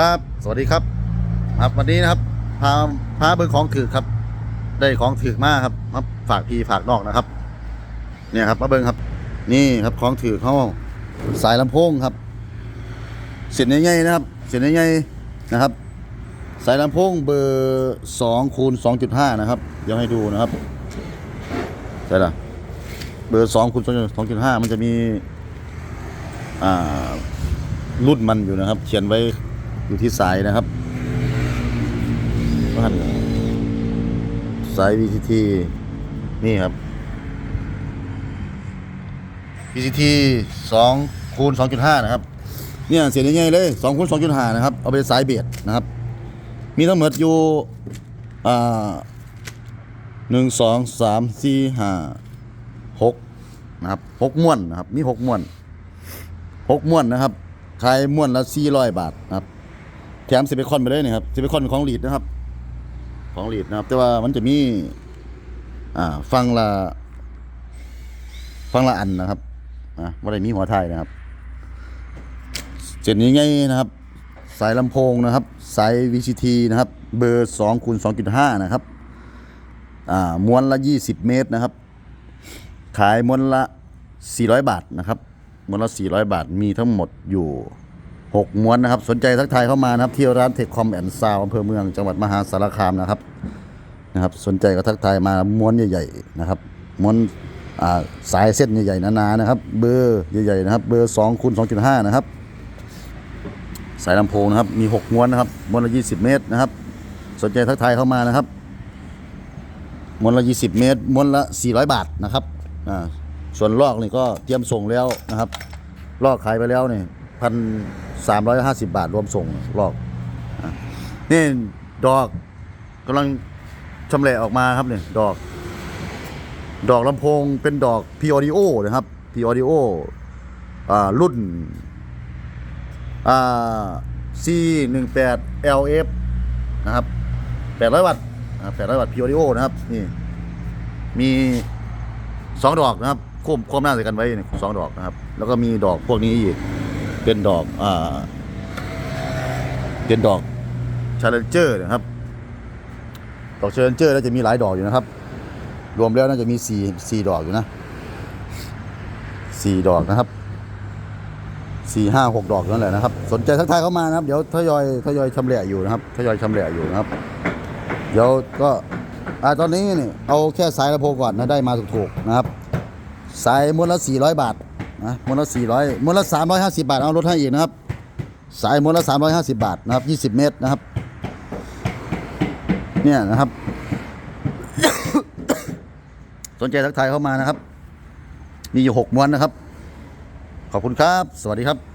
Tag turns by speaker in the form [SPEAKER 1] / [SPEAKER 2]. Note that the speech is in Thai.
[SPEAKER 1] ครับ สวัสดีครับ ครับวันนี้นะครับ พาพาเบิร์ของถือครับ ได้ของถือมากครับมาฝากพี่ฝากนอกนะครับ เนี่ยครับมาเบิ้งครับ นี่ครับของถือเขาสายลำโพงครับเสียงใหญ่ๆนะครับ เสียงใหญ่ๆนะครับ สายลำโพงเบอร์สองคูณสองจุดห้านะครับ เดี๋ยวให้ดูนะครับใช่ละเบอร์สองคูณสองจุดห้ามันจะมี อ่ารุ่นมันอยู่นะครับ เขียนไว้ อยู่ที่สายนะครับว่าหั่นสาย VCT นี่ครับ VCT 2คูณ2.5 นะครับ เนี่ยเสียงง่ายๆเลย2คูณ2.5 นะครับ เอาไปสายเบียดนะครับ มีทั้งหมดอยู่อ่าหนึ่งสองสามสี่ห้าหกนะครับหกม้วนนะครับ มีหกม้วนหกม้วนนะครับขายม้วนละสี่ร้อยบาทนะครับ แถมสิบเอคอนไปเลยนะครับสิบเอคอนเป็นของลีดนะครับ ของลีดนะครับ แต่ว่ามันจะมี อ่า ฟังละฟังละอันนะครับอะว่าได้มีหัวไทยนะครับเจ็ดนี้ไงนะครับ สายลำโพงนะครับ สาย VCT นะครับ เบอร์2คูณ2.5 นะครับ อ่า ม้วนละ 20 เมตรนะครับ ขายม้วนละ 400 บาทนะครับ ม้วนละ 400 บาท มีทั้งหมดอยู่ 6ม้วนนะครับ สนใจทักทายเข้ามานะครับ ที่ร้านเทคคอมแอนด์ซาวอำเภอเมืองจังหวัดมหาสารคามนะครับนะครับ สนใจก็ทักทายมาม้วนใหญ่ๆนะครับม้วนาสายเส้นใหญ่ๆหนาๆนะครับ เบอร์ใหญ่ๆนะครับ เบอร์2คูณ2.5 นะครับ สายลำโพงนะครับ มี 6 ม้วนนะครับ ม้วนละ 20 เมตรนะครับ สนใจทักทายเข้ามานะครับ ม้วนละ 20 เมตร ม้วนละ 400 บาทนะครับอ่าส่วนลอกนี่ก็เตรียมส่งแล้วนะครับ ลอกขายไปแล้วนี่ พันสามร้อยห้าสิบาทรวมส่งลอกอะนี่ดอกกำลังชำแหละออกมาครับเนี่ยดอก ดอกลำโพงเป็นดอก P Audio นะครับ P Audio อ่ารุ่นอ่า C 1 8 LF นะครับ800 วัตต์อ่า800 วัตต์ P Audio นะครับนี่มีสองดอกนะครับควบควบหน้าใส่กันไว้สองดอกนะครับ แล้วก็มีดอกพวกนี้อีก เป็นดอกอ่าเป็นดอก Challenger นะครับ ดอก Challenger แล้วจะมีหลายดอกอยู่นะครับ รวมแล้วน่าจะมีสี่สี่ดอกอยู่นะสี่ดอกนะครับสี่ห้าหกดอกนั่นแหละนะครับ สนใจทักทายเข้ามานะครับ เดี๋ยวทยอยทยอยชำแหละอยู่นะครับทยอยชำแหละอยู่นะครับ เดี๋ยวก็อ่าตอนนี้นี่เอาแค่สายลำโพงก่อนนะได้มาถูกๆนะครับ สายม้วนละ400บาท นะม้วนละ400ม้วนละ350บาท เอาลดให้อีกนะครับ สายม้วนละ350บาทนะครับ20เมตรนะครับ เนี่ยนะครับ สนใจทักทายเข้ามานะครับ มีอยู่6ม้วนนะครับ ขอบคุณครับ สวัสดีครับ